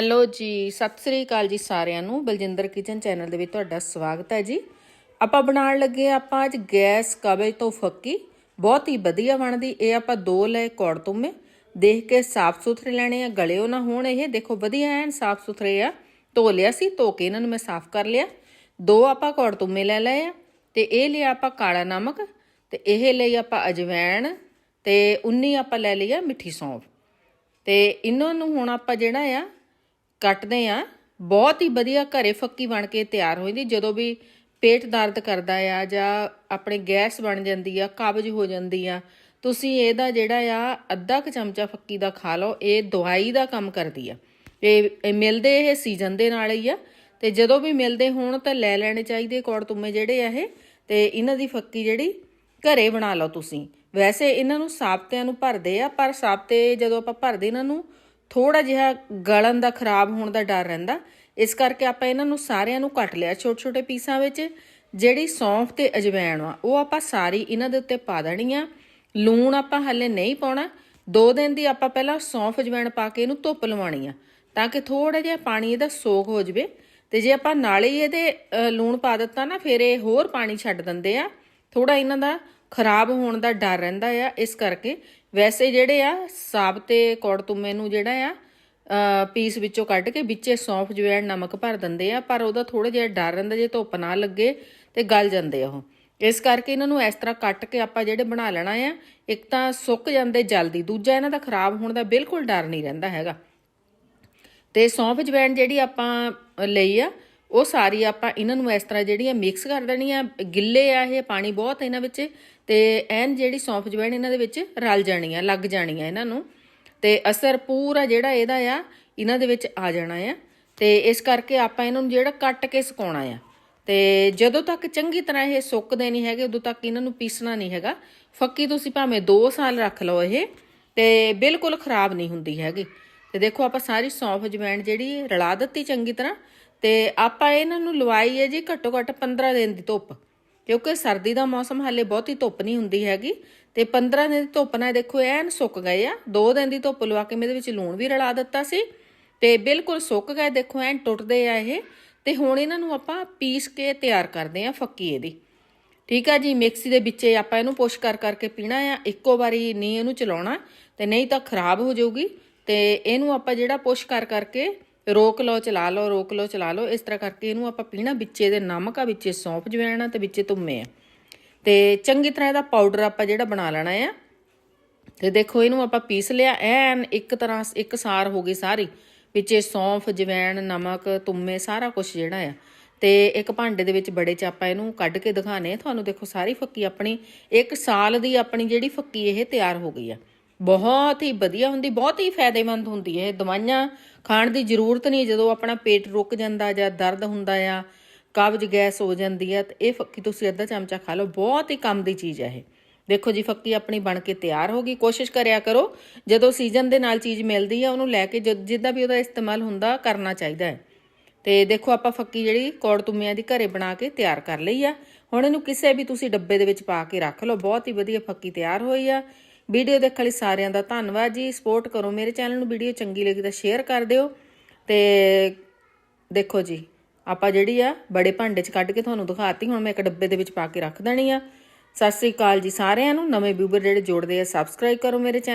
Hello ਜੀ, ਸਤਿ ਸ੍ਰੀ ਅਕਾਲ ਜੀ ਸਾਰਿਆਂ ਨੂੰ। ਬਲਜਿੰਦਰ ਕਿਚਨ ਚੈਨਲ ਦੇ ਵਿੱਚ ਤੁਹਾਡਾ ਸਵਾਗਤ ਹੈ ਜੀ। ਆਪਾਂ ਬਣਾਉਣ ਲੱਗੇ ਹਾਂ ਆਪਾਂ ਅੱਜ ਗੈਸ ਕਬਜ਼ ਤੋਂ ਫੱਕੀ ਬਹੁਤ ਹੀ ਵਧੀਆ ਬਣਦੀ। ਇਹ ਆਪਾਂ ਦੋ ਲਏ ਕੌੜ ਤੁਮੇ। ਦੇਖ ਕੇ ਸਾਫ਼ ਸੁਥਰੇ ਲੈਣੇ ਆ, ਗਲਿਓ ਨਾ ਹੋਣ ਇਹ। ਦੇਖੋ, ਵਧੀਆ ਐਨ ਸਾਫ਼ ਸੁਥਰੇ ਆ। ਧੋ ਲਿਆ ਸੀ, ਧੋ ਕੇ ਇਹਨਾਂ ਨੂੰ ਮੈਂ ਸਾਫ਼ ਕਰ ਲਿਆ। ਦੋ ਆਪਾਂ ਕੌੜ ਤੁਮੇ ਲੈ ਲਏ ਆ। ਤੇ ਇਹ ਲਿਆ ਆਪਾਂ ਕਾਲਾ ਨਮਕ। ਤੇ ਇਹ ਲਈ ਆਪਾਂ ਅਜਵੈਣ। ਤੇ 19 ਆਪਾਂ ਲੈ ਲਈ ਆ ਮਿੱਠੀ ਸੌਂਫ। ਤੇ ਇਹਨਾਂ ਨੂੰ ਹੁਣ ਆਪਾਂ ਜਿਹੜਾ ਆ ਕੱਟਦੇ ਆ। ਬਹੁਤ ਹੀ ਵਧੀਆ ਘਰੇ ਫੱਕੀ ਬਣ ਕੇ ਤਿਆਰ ਹੋ ਜਾਂਦੀ। ਜਦੋਂ ਵੀ ਪੇਟ ਦਰਦ ਕਰਦਾ ਆ ਜਾਂ ਆਪਣੇ ਗੈਸ ਬਣ ਜਾਂਦੀ ਆ, ਕਬਜ਼ ਹੋ ਜਾਂਦੀ ਆ, ਤੁਸੀਂ ਇਹਦਾ ਜਿਹੜਾ ਆ, ਅੱਧਾ ਕੁ ਚਮਚਾ ਫੱਕੀ ਦਾ ਖਾ ਲਓ। ਇਹ ਦਵਾਈ ਦਾ ਕੰਮ ਕਰਦੀ ਆ। ਇਹ ਇਹ ਮਿਲਦੇ ਇਹ ਸੀਜ਼ਨ ਦੇ ਨਾਲ ਹੀ ਆ। ਤੇ ਜਦੋਂ ਵੀ ਮਿਲਦੇ ਹੋਣ ਤਾਂ ਲੈ ਲੈਣੇ ਚਾਹੀਦੇ ਕੌੜ ਤੁਮੇ ਜਿਹੜੇ ਆ ਇਹ। ਤੇ ਇਹਨਾਂ ਦੀ ਫੱਕੀ ਜਿਹੜੀ ਘਰੇ ਬਣਾ ਲਓ ਤੁਸੀਂ। ਵੈਸੇ ਇਹਨਾਂ ਨੂੰ ਸਾਬਤਿਆਂ ਨੂੰ ਭਰਦੇ ਆ, ਪਰ ਸਾਬਤੇ ਜਦੋਂ ਆਪਾਂ ਭਰਦੇ ਇਹਨਾਂ ਨੂੰ ਥੋੜਾ ਜਿਹਾ ਗਲਣ ਦਾ, ਖਰਾਬ ਹੋਣ ਦਾ ਡਰ ਰਹਿੰਦਾ। ਇਸ ਕਰਕੇ ਆਪਾਂ ਇਹਨਾਂ ਨੂੰ ਸਾਰਿਆਂ ਨੂੰ ਕੱਟ ਲਿਆ ਛੋਟੇ ਛੋਟੇ ਪੀਸਾਂ ਵਿੱਚ। ਜਿਹੜੀ ਸੌਂਫ ਤੇ ਅਜਵਾਇਣ ਆ, ਉਹ ਆਪਾਂ ਸਾਰੀ ਇਹਨਾਂ ਦੇ ਉੱਤੇ ਪਾ ਦੇਣੀ ਆ। ਲੂਣ ਆਪਾਂ ਹੱਲੇ ਨਹੀਂ ਪਾਉਣਾ। ਦੋ ਦਿਨ ਦੀ ਆਪਾਂ ਪਹਿਲਾਂ ਸੌਂਫ ਅਜਵਾਇਣ ਪਾ ਕੇ ਇਹਨੂੰ ਧੁੱਪ ਲਵਾਉਣੀ ਆ, ਤਾਂ ਕਿ ਥੋੜਾ ਜਿਹਾ ਪਾਣੀ ਇਹਦਾ ਸੋਖ ਹੋ ਜਵੇ। ਤੇ ਜੇ ਆਪਾਂ ਨਾਲੇ ਹੀ ਇਹਦੇ ਲੂਣ ਪਾ ਦਿੱਤਾ ਨਾ, ਫਿਰ ਇਹ ਹੋਰ ਪਾਣੀ ਛੱਡ ਦਿੰਦੇ ਆ। ਥੋੜਾ ਇਹਨਾਂ ਦਾ ਖਰਾਬ ਹੋਣ ਦਾ ਡਰ ਰਹਿੰਦਾ ਆ। ਇਸ ਕਰਕੇ ਵੈਸੇ ਜਿਹੜੇ ਆ ਸਾਬਤੇ ਕੌੜ ਤੁਮੇ ਨੂੰ ਜਿਹੜਾ ਆ ਪੀਸ ਵਿੱਚੋਂ ਕੱਢ ਕੇ ਵਿੱਚੇ ਸੌਂਫ, ਜਵੈਣ, ਨਮਕ ਭਰ ਦਿੰਦੇ ਆ, ਪਰ ਉਹਦਾ ਥੋੜਾ ਜਿਹਾ ਡਰ ਰਹਿੰਦਾ ਜੇ ਧੁੱਪ ਨਾ ਲੱਗੇ ਤੇ ਗਲ ਜਾਂਦੇ ਆ ਉਹ। ਇਸ ਕਰਕੇ ਇਹਨਾਂ ਨੂੰ ਇਸ ਤਰ੍ਹਾਂ ਕੱਟ ਕੇ ਆਪਾਂ ਜਿਹੜੇ ਬਣਾ ਲੈਣਾ ਆ, ਇੱਕ ਤਾਂ ਸੁੱਕ ਜਾਂਦੇ ਜਲਦੀ, ਦੂਜਾ ਇਹਨਾਂ ਦਾ ਖਰਾਬ ਹੋਣ ਦਾ ਬਿਲਕੁਲ ਡਰ ਨਹੀਂ ਰਹਿੰਦਾ ਹੈਗਾ। ਤੇ ਸੌਂਫ, ਜਵੈਣ ਜਿਹੜੀ ਆਪਾਂ ਲਈ ਆ ਉਹ ਸਾਰੀ ਆਪਾਂ ਇਹਨਾਂ ਨੂੰ ਇਸ ਤਰ੍ਹਾਂ ਜਿਹੜੀ ਆ ਮਿਕਸ ਕਰ ਦੇਣੀ ਆ ਗਿੱਲੇ ਆ ਇਹ, ਪਾਣੀ ਬਹੁਤ ਇਹਨਾਂ ਵਿੱਚ, ਤੇ ਐਨ ਜਿਹੜੀ ਸੌਂਫ ਜਵੈਣ ਇਹਨਾਂ ਦੇ ਵਿੱਚ ਰਲ ਜਾਣੀ ਆ ਲੱਗ ਜਾਣੀ ਆ ਇਹਨਾਂ ਨੂੰ। ਤੇ ਅਸਰ ਪੂਰਾ ਜਿਹੜਾ ਇਹਦਾ ਆ, ਇਹਨਾਂ ਦੇ ਵਿੱਚ ਆ ਜਾਣਾ ਆ। ਤੇ ਇਸ ਕਰਕੇ ਆਪਾਂ ਇਹਨਾਂ ਨੂੰ ਜਿਹੜਾ ਕੱਟ ਕੇ ਸੁਕਾਉਣਾ ਆ। ਤੇ ਜਦੋਂ ਤੱਕ ਚੰਗੀ ਤਰ੍ਹਾਂ ਇਹ ਸੁੱਕਦੇ ਨਹੀਂ ਹੈਗੇ, ਉਦੋਂ ਤੱਕ ਇਹਨਾਂ ਨੂੰ ਪੀਸਣਾ ਨਹੀਂ ਹੈਗਾ। ਫੱਕੀ ਤੁਸੀਂ ਭਾਵੇਂ 2 ਸਾਲ ਰੱਖ ਲਓ ਇਹ, ਤੇ ਬਿਲਕੁਲ ਖਰਾਬ ਨਹੀਂ ਹੁੰਦੀ ਹੈਗੀ। ਤੇ ਦੇਖੋ ਆਪਾਂ ਸਾਰੀ ਸੌਂਫ ਜਵੈਣ ਜਿਹੜੀ ਰਲਾ ਦਿੱਤੀ ਚੰਗੀ ਤਰ੍ਹਾਂ ਤੇ ਆਪਾਂ ਇਹਨਾਂ ਨੂੰ ਲਵਾਈ ਹੈ ਜੀ ਘੱਟੋ ਘੱਟ 15 ਦਿਨ ਦੀ ਧੁੱਪ। ਕਿਉਂਕਿ ਸਰਦੀ ਦਾ ਮੌਸਮ ਹਾਲੇ ਬਹੁਤੀ ਧੁੱਪ ਨਹੀਂ ਹੁੰਦੀ ਹੈਗੀ। ਤੇ 15 ਦਿਨ ਦੀ ਧੁੱਪ ਨਾਲ ਦੇਖੋ ਐਨ ਸੁੱਕ ਗਏ ਆ। 2 ਦਿਨ ਦੀ ਧੁੱਪ ਲਵਾ ਕੇ ਮੈਂ ਇਹਦੇ ਵਿੱਚ ਲੂਣ ਵੀ ਰਲਾ ਦਿੱਤਾ ਸੀ। ਤੇ ਬਿਲਕੁਲ ਸੁੱਕ ਗਏ, ਦੇਖੋ ਐਨ ਟੁੱਟਦੇ ਆ ਇਹ। ਤੇ ਹੁਣ ਇਹਨਾਂ ਨੂੰ ਆਪਾਂ ਪੀਸ ਕੇ ਤਿਆਰ ਕਰਦੇ ਆ ਫੱਕੀ ਇਹਦੀ ਠੀਕ ਆ ਜੀ, ਮਿਕਸੀ ਦੇ ਵਿੱਚ ਆਪਾਂ ਇਹਨੂੰ ਪੁਸ਼ ਕਰ ਕਰਕੇ ਪੀਣਾ ਆ। ਇੱਕੋ ਵਾਰੀ ਨਹੀਂ ਇਹਨੂੰ ਚਲਾਉਣਾ ਤੇ ਨਹੀਂ ਤਾਂ ਖਰਾਬ ਹੋ ਜਾਊਗੀ। ਤੇ ਇਹਨੂੰ ਆਪਾਂ ਜਿਹੜਾ ਪੁਸ਼ ਕਰ ਕਰਕੇ ਰੋਕ ਲਓ, ਚਲਾ ਲਓ, ਰੋਕ ਲਓ, ਚਲਾ ਲਓ। ਇਸ ਤਰ੍ਹਾਂ ਕਰਕੇ ਇਹਨੂੰ ਆਪਾਂ ਪੀਣਾ ਵਿੱਚੇ ਦੇ ਨਮਕ ਆ, ਵਿੱਚੇ ਸੌਂਫ ਜਵੈਣ ਆ ਤੇ ਵਿੱਚੇ ਤੁੰਮੇ ਆ। ਤੇ ਚੰਗੀ ਤਰ੍ਹਾਂ ਇਹਦਾ ਪਾਊਡਰ ਆਪਾਂ ਜਿਹੜਾ ਬਣਾ ਲੈਣਾ ਆ। ਤੇ ਦੇਖੋ, ਇਹਨੂੰ ਆਪਾਂ ਪੀਸ ਲਿਆ। ਐਨ ਇੱਕ ਤਰ੍ਹਾਂ ਇੱਕ ਸਾਰ ਹੋ ਗਈ ਸਾਰੀ। ਵਿੱਚੇ ਸੌਂਫ, ਜਵੈਣ, ਨਮਕ ਤੁੰਮੇ ਸਾਰਾ ਕੁਝ ਜਿਹੜਾ ਆ। ਤੇ ਇੱਕ ਭਾਂਡੇ ਦੇ ਵਿੱਚ ਬੜੇ ਚ ਆਪਾਂ ਇਹਨੂੰ ਕੱਢ ਕੇ ਦਿਖਾਣੇ ਤੁਹਾਨੂੰ ਦੇਖੋ, ਸਾਰੀ ਫੱਕੀ ਆਪਣੀ, ਇੱਕ ਸਾਲ ਦੀ ਆਪਣੀ ਜਿਹੜੀ ਫੱਕੀ ਇਹ ਤਿਆਰ ਹੋ ਗਈ ਆ। ਬਹੁਤ ਹੀ ਵਧੀਆ ਹੁੰਦੀ, ਬਹੁਤ ਹੀ ਫਾਇਦੇਮੰਦ ਹੁੰਦੀ ਹੈ ਇਹ। ਦਵਾਈਆਂ ਖਾਣ ਦੀ ਜ਼ਰੂਰਤ ਨਹੀਂ, ਜਦੋਂ ਆਪਣਾ ਪੇਟ ਰੁਕ ਜਾਂਦਾ ਜਾਂ ਦਰਦ ਹੁੰਦਾ ਆ, ਕਬਜ਼ ਗੈਸ ਹੋ ਜਾਂਦੀ ਹੈ ਤੇ ਇਹ ਫੱਕੀ ਤੁਸੀਂ ਅੱਧਾ ਚਮਚਾ ਖਾ ਲਓ। ਬਹੁਤ ਹੀ ਕੰਮ ਦੀ ਚੀਜ਼ ਹੈ ਇਹ। ਦੇਖੋ ਜੀ, ਫੱਕੀ ਆਪਣੀ ਬਣ ਕੇ ਤਿਆਰ ਹੋ ਗਈ। ਕੋਸ਼ਿਸ਼ ਕਰਿਆ ਕਰੋ, ਜਦੋਂ ਸੀਜ਼ਨ ਦੇ ਨਾਲ ਚੀਜ਼ ਮਿਲਦੀ ਆ, ਉਹਨੂੰ ਲੈ ਕੇ ਜਦ- ਜਿੱਦਾਂ ਵੀ ਉਹਦਾ ਇਸਤੇਮਾਲ ਹੁੰਦਾ, ਕਰਨਾ ਚਾਹੀਦਾ ਹੈ। ਤੇ ਦੇਖੋ, ਆਪਾਂ ਫੱਕੀ ਜਿਹੜੀ ਕੌੜ ਤੁੰਮਿਆਂ ਦੀ ਘਰੇ ਬਣਾ ਕੇ ਤਿਆਰ ਕਰ ਲਈ ਆ। ਹੁਣ ਇਹਨੂੰ ਕਿਸੇ ਵੀ ਤੁਸੀਂ ਡੱਬੇ ਦੇ ਵਿੱਚ ਪਾ ਕੇ ਰੱਖ ਲਓ। ਬਹੁਤ ਹੀ ਵਧੀਆ ਫੱਕੀ ਤਿਆਰ ਹੋਈ ਆ। ਵੀਡੀਓ ਦੇਖਣ ਲਈ ਸਾਰਿਆਂ ਦਾ ਧੰਨਵਾਦ ਜੀ। ਸਪੋਰਟ ਕਰੋ ਮੇਰੇ ਚੈਨਲ ਨੂੰ, ਵੀਡੀਓ ਚੰਗੀ ਲੱਗੀ ਤਾਂ ਸ਼ੇਅਰ ਕਰ ਦਿਓ। ਤੇ ਦੇਖੋ ਜੀ, ਆਪਾਂ ਜਿਹੜੀ ਆ ਬੜੇ ਭਾਂਡੇ 'ਚ ਕੱਢ ਕੇ ਤੁਹਾਨੂੰ ਦਿਖਾਤੀ, ਹੁਣ ਮੈਂ ਇੱਕ ਡੱਬੇ ਦੇ ਵਿੱਚ ਪਾ ਕੇ ਰੱਖ ਦੇਣੀ ਆ। ਸਤਿ ਸ੍ਰੀ ਅਕਾਲ ਜੀ ਸਾਰਿਆਂ ਨੂੰ। ਨਵੇਂ ਵਿਊਵਰ ਜਿਹੜੇ ਜੋੜਦੇ ਆ ਸਬਸਕ੍ਰਾਈਬ ਕਰੋ ਮੇਰੇ ਚੈਨਲ